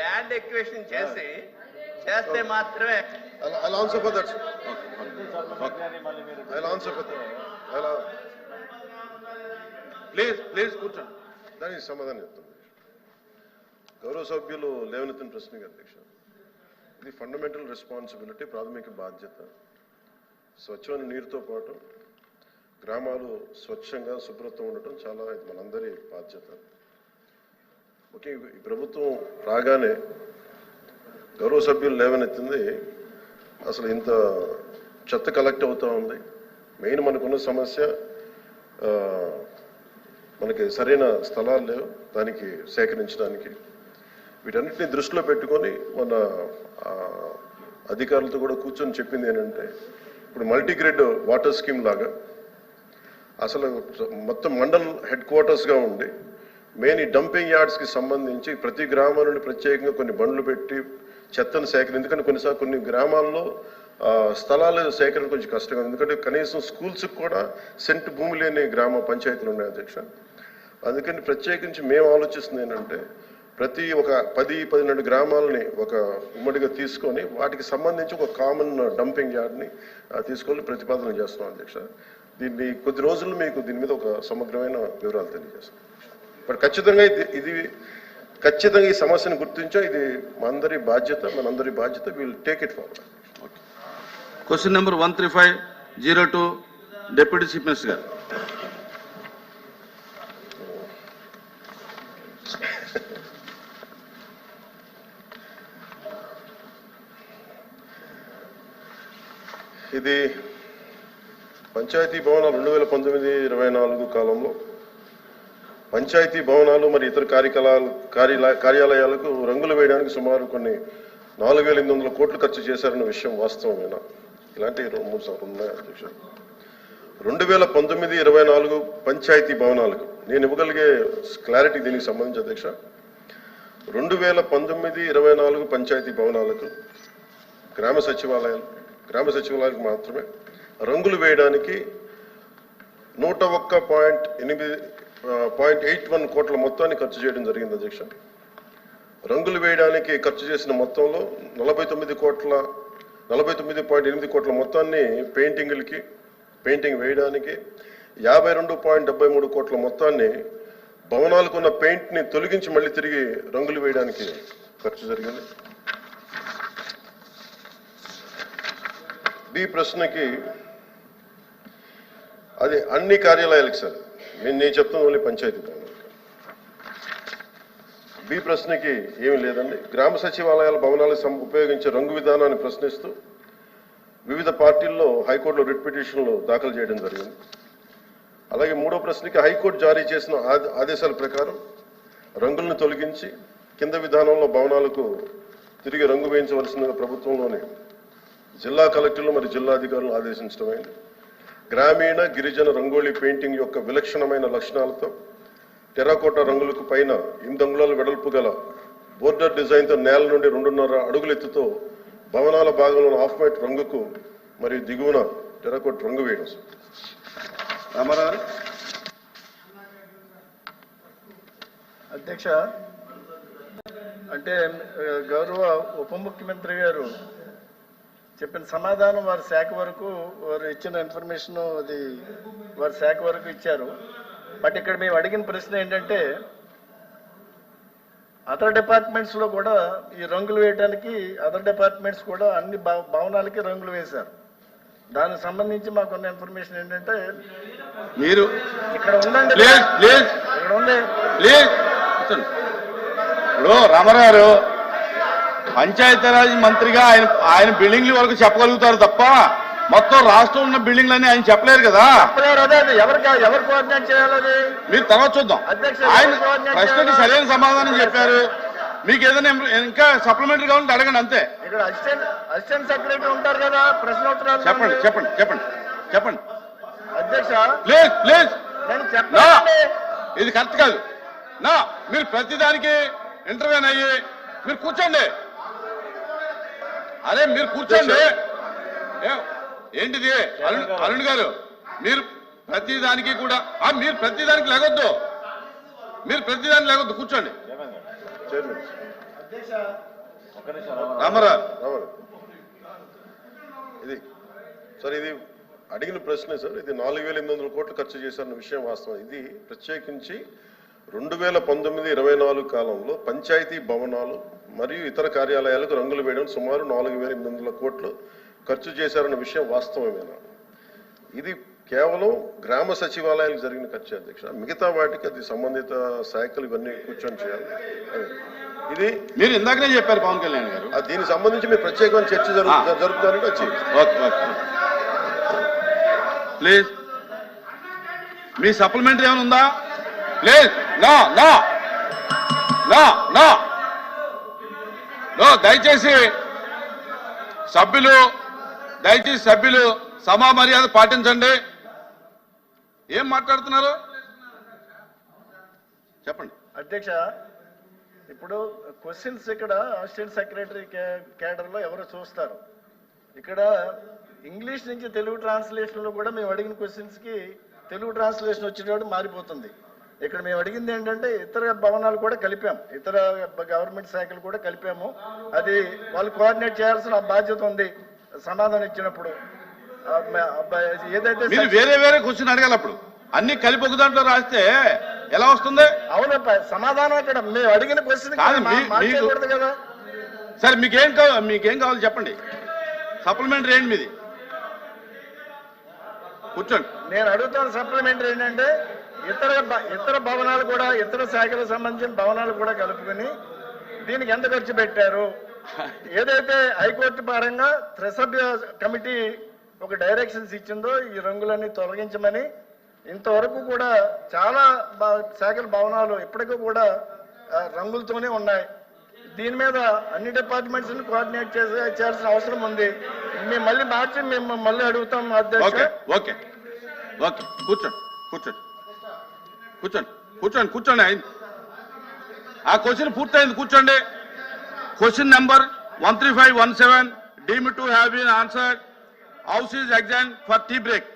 Land equation చేసి చేస్తే మాత్రమే. I'll, answer for that. I'll answer for that. I'll, please please కూర్చోండి దానికి సమాధానం చెప్తాను గౌరవ సభ్యులు లేవనెత్తిన ప్రశ్నకి అధ్యక్ష. ఇది ఫండమెంటల్ రెస్పాన్సిబిలిటీ ప్రాథమిక బాధ్యత. స్వచ్ఛమైన నీరుతో పాటు గ్రామాలు స్వచ్ఛంగా శుభ్రత ఉండటం చాలా ఇది మనందరి బాధ్యత. ఓకే ఈ ప్రభుత్వం రాగానే గౌరవ సభ్యులు లేవనెత్తింది. అసలు ఇంత చెత్త కలెక్ట్ అవుతూ ఉంది. మెయిన్ మనకున్న సమస్య మనకి సరైన స్థలాలు లేవు. దానికి సేకరించడానికి వీటన్నిటిని దృష్టిలో పెట్టుకొని మన అధికారులతో కూడా కూర్చొని చెప్పింది ఏంటంటే ఇప్పుడు మల్టీగ్రేడ్ వాటర్ స్కీమ్ లాగా అసలు మొత్తం మండల్ హెడ్ క్వార్టర్స్గా ఉండి మెయిన్ ఈ డంపింగ్ యార్డ్స్కి సంబంధించి ప్రతి గ్రామం నుండి ప్రత్యేకంగా కొన్ని బండ్లు పెట్టి చెత్తను సేకరణ ఎందుకంటే కొన్నిసార్లు కొన్ని గ్రామాల్లో స్థలాలు స్థలాల సేకరణ కొంచెం కష్టంగా ఎందుకంటే కనీసం స్కూల్స్కి కూడా సెంట్ భూమి లేని గ్రామ పంచాయతీలు ఉన్నాయి అధ్యక్ష. అందుకని ప్రత్యేకించి మేము ఆలోచిస్తుంది ఏంటంటే ప్రతి ఒక పది పన్నెండు గ్రామాలని ఒక ఉమ్మడిగా తీసుకొని వాటికి సంబంధించి ఒక కామన్ డంపింగ్ యార్డ్ని తీసుకొని ప్రతిపాదన చేస్తున్నాం అధ్యక్ష. దీన్ని కొద్ది రోజులు మీకు దీని మీద ఒక సమగ్రమైన వివరాలు తెలియజేస్తాం. బట్ ఖచ్చితంగా ఇది ఇది ఖచ్చితంగా ఈ సమస్యను గుర్తించాం ఇది మనందరి బాధ్యత మనందరి బాధ్యత will take it forward question number one three five zero two deputy chief minister గారు. ఇది పంచాయతీ భవనాలు రెండు వేల పంతొమ్మిది ఇరవై నాలుగు కాలంలో పంచాయతీ భవనాలు మరి ఇతర కార్యకలాలు కార్యాలయాలకు రంగులు వేయడానికి సుమారు కొన్ని నాలుగు వేల ఎనిమిది వందల కోట్లు ఖర్చు చేశారన్న విషయం వాస్తవమేనా? ఇలాంటి రెండు మూడు సార్లు ఉన్నాయి అధ్యక్ష? రెండు వేల పంతొమ్మిది ఇరవై నాలుగు పంచాయతీ భవనాలకు నేను ఇవ్వగలిగే క్లారిటీ దీనికి సంబంధించి అధ్యక్ష. రెండు వేల పంతొమ్మిది ఇరవై నాలుగు పంచాయతీ భవనాలకు గ్రామ సచివాలయాలు గ్రామ సచివాలయాలకు మాత్రమే రంగులు వేయడానికి నూట ఒక్క పాయింట్ ఎనిమిది పాయింట్ ఎయిట్ వన్ కోట్ల మొత్తాన్ని ఖర్చు చేయడం జరిగింది అధ్యక్ష. రంగులు వేయడానికి ఖర్చు చేసిన మొత్తంలో నలభై తొమ్మిది కోట్ల నలభై తొమ్మిది పాయింట్ ఎనిమిది కోట్ల మొత్తాన్ని పెయింటింగ్లకి పెయింటింగ్ వేయడానికి యాభై రెండు పాయింట్ డెబ్బై మూడు కోట్ల మొత్తాన్ని భవనాలకు ఉన్న పెయింట్ని తొలగించి మళ్ళీ తిరిగి రంగులు వేయడానికి ఖర్చు జరిగింది. బి ప్రశ్నకి అది అన్ని కార్యాలయాలకు సార్. నేను నేను చెప్తాను ఓన్లీ పంచాయతీ. బి ప్రశ్నకి ఏమీ లేదండి. గ్రామ సచివాలయాల భవనాలకు ఉపయోగించే రంగు విధానాన్ని ప్రశ్నిస్తూ వివిధ పార్టీల్లో హైకోర్టులో రిట్ పిటిషన్లు దాఖలు చేయడం జరిగింది. అలాగే మూడో ప్రశ్నకి హైకోర్టు జారీ చేసిన ఆదేశాల ప్రకారం రంగులను తొలగించి కింద విధానంలో భవనాలకు తిరిగి రంగు వేయించవలసిందిగా ప్రభుత్వంలోని జిల్లా కలెక్టర్లు మరియు జిల్లా అధికారులు ఆదేశించడమైంది. గ్రామీణ గిరిజన రంగోళీ పెయింటింగ్ యొక్క విలక్షణమైన లక్షణాలతో టెరాకోటా రంగులకు పైన ఎనిమిది అంగుళాల వెడల్పు గల బోర్డర్ డిజైన్తో నేల నుండి రెండున్నర అడుగుల ఎత్తుతో భవనాల భాగంలో ఆఫ్ వైట్ రంగుకు మరియు దిగువన టెరాకోట్ రంగు వేయడం. రామారావు అధ్యక్ష అంటే గౌరవ ఉప ముఖ్యమంత్రి గారు చెప్పిన సమాధానం వారి శాఖ వరకు వారు ఇచ్చిన ఇన్ఫర్మేషన్ అది వారి శాఖ వరకు ఇచ్చారు. బట్ ఇక్కడ మేము అడిగిన ప్రశ్న ఏంటంటే అదర్ డిపార్ట్మెంట్స్లో కూడా ఈ రంగులు వేయడానికి అదర్ డిపార్ట్మెంట్స్ కూడా అన్ని భవ- భవనాలకి రంగులు వేశారు. దానికి సంబంధించి మాకున్న ఇన్ఫర్మేషన్ ఏంటంటే మీరు ఇక్కడ ఉందండి ఇక్కడ ఉంది. ఇప్పుడు రామారావు పంచాయతీరాజ్ మంత్రిగా ఆయన ఆయన బిల్డింగ్ల వరకు చెప్పగలుగుతారు తప్ప మొత్తం రాష్ట్రం ఉన్న బిల్డింగ్లన్నీ ఆయన చెప్పలేరు కదా. మీరు తర్వాత చూద్దాం. ఆయన ప్రశ్నకి? సరైన సమాధానం చెప్పారు. మీకు ఏదైనా ఇంకా సప్లిమెంటరీ కావాలంటే అడగండి అంతే. చెప్పండి చెప్పండి చెప్పండి చెప్పండి. అధ్యక్ష ప్లీజ్ ప్లీజ్. ఇది కరెక్ట్ కాదు. నా మీరు ప్రతిదానికి ఇంటర్వ్యూన్ అయ్యి మీరు కూర్చోండి. అరే మీరు కూర్చోండి. ఏంటిది? అరుణ్ గారు మీరు ప్రతిదానికి కూడా మీరు ప్రతిదానికి లేగొద్దు. మీరు ప్రతిదానికి లేగొద్దు. కూర్చోండి. రావాలి ఇది సార్ ఇది అడిగిన ప్రశ్నే సార్. ఇది నాలుగు వేల ఎనిమిది వందల కోట్లు ఖర్చు చేశారన్న విషయం వాస్తవం. ఇది ప్రత్యేకించి రెండు వేల పంతొమ్మిది ఇరవై నాలుగు కాలంలో పంచాయతీ భవనాలు మరియు ఇతర కార్యాలయాలకు రంగులు వేయడం సుమారు నాలుగు వేల ఎనిమిది వందల కోట్లు ఖర్చు చేశారన్న విషయం వాస్తవమేనా? ఇది కేవలం గ్రామ సచివాలయాలకు జరిగిన ఖర్చు అధ్యక్ష. మిగతా వాటికి అది సంబంధిత శాఖలు ఇవన్నీ కూర్చొని చేయాలి. ఇది మీరు ఇందాకనే చెప్పారు పవన్ కళ్యాణ్ గారు. దీనికి సంబంధించి మీరు ప్రత్యేకమైన చర్చ. జరుపుతారంటే వచ్చి. ప్లీజ్. మీ సప్లిమెంటరీ ఏమైనా ఉందా? Please no no. No no. No దయచేసి సభ్యులు దయచేసి సభ్యులు సమా మర్యాద పాటించండి. ఏం మాట్లాడుతున్నారు? చెప్పండి. అధ్యక్ష ఇప్పుడు క్వశ్చన్స్ ఇక్కడ అసిస్టెంట్ సెక్రటరీ కేడర్లో ఎవరు చూస్తారు? ఇక్కడ ఇంగ్లీష్ నుంచి తెలుగు ట్రాన్స్లేషన్లో కూడా మేము అడిగిన క్వశ్చన్స్కి తెలుగు ట్రాన్స్లేషన్ వచ్చేటప్పుడు మారిపోతుంది. ఇక్కడ మేము అడిగింది ఏంటంటే ఇతర భవనాలు కూడా కలిపాం. ఇతర గవర్నమెంట్ శాఖలు కూడా కలిపాము. అది వాళ్ళు కోఆర్డినేట్ చేయాల్సిన బాధ్యత ఉంది. సమాధానం ఇచ్చినప్పుడు ఏదైతే వేరే వేరే క్వశ్చన్ అడగాలి అప్పుడు అన్ని కలిపి ఒక దాంట్లో రాస్తే ఎలా వస్తుంది? అవునప్ప సమాధానం ఇక్కడ మేము అడిగిన క్వశ్చన్ కాదు, సరే మీకేం కావాలి మీకేం కావాలి చెప్పండి. సప్లిమెంటరీ ఏంటి మీది. కూర్చోండి. నేను అడుగుతున్న సప్లిమెంటరీ ఏంటంటే ఇతర ఇతర భవనాలు కూడా ఇతర శాఖలకు సంబంధించిన భవనాలు కూడా కలుపుకొని దీనికి ఎంత ఖర్చు పెట్టారు? ఏదైతే హైకోర్టు పరంగా త్రిసభ్య కమిటీ ఒక డైరెక్షన్స్ ఇచ్చిందో ఈ రంగులన్నీ తొలగించమని ఇంతవరకు కూడా చాలా శాఖల భవనాలు ఇప్పటికీ కూడా రంగులతోనే ఉన్నాయి. దీని మీద అన్ని డిపార్ట్మెంట్స్ కోఆర్డినేట్ చేసే చేయాల్సిన అవసరం ఉంది. మేము మళ్ళీ మార్చి మేము మళ్ళీ అడుగుతాం అధ్యక్ష. Okay okay. ఓకే కూర్చోండి కూర్చోండి. కూర్చోండి కూర్చోండి కూర్చోండి. అయింది ఆ క్వశ్చన్ పూర్తయింది కూర్చోండి. Question number one three five one seven. Deemed to have been answered. House is exam for tea break.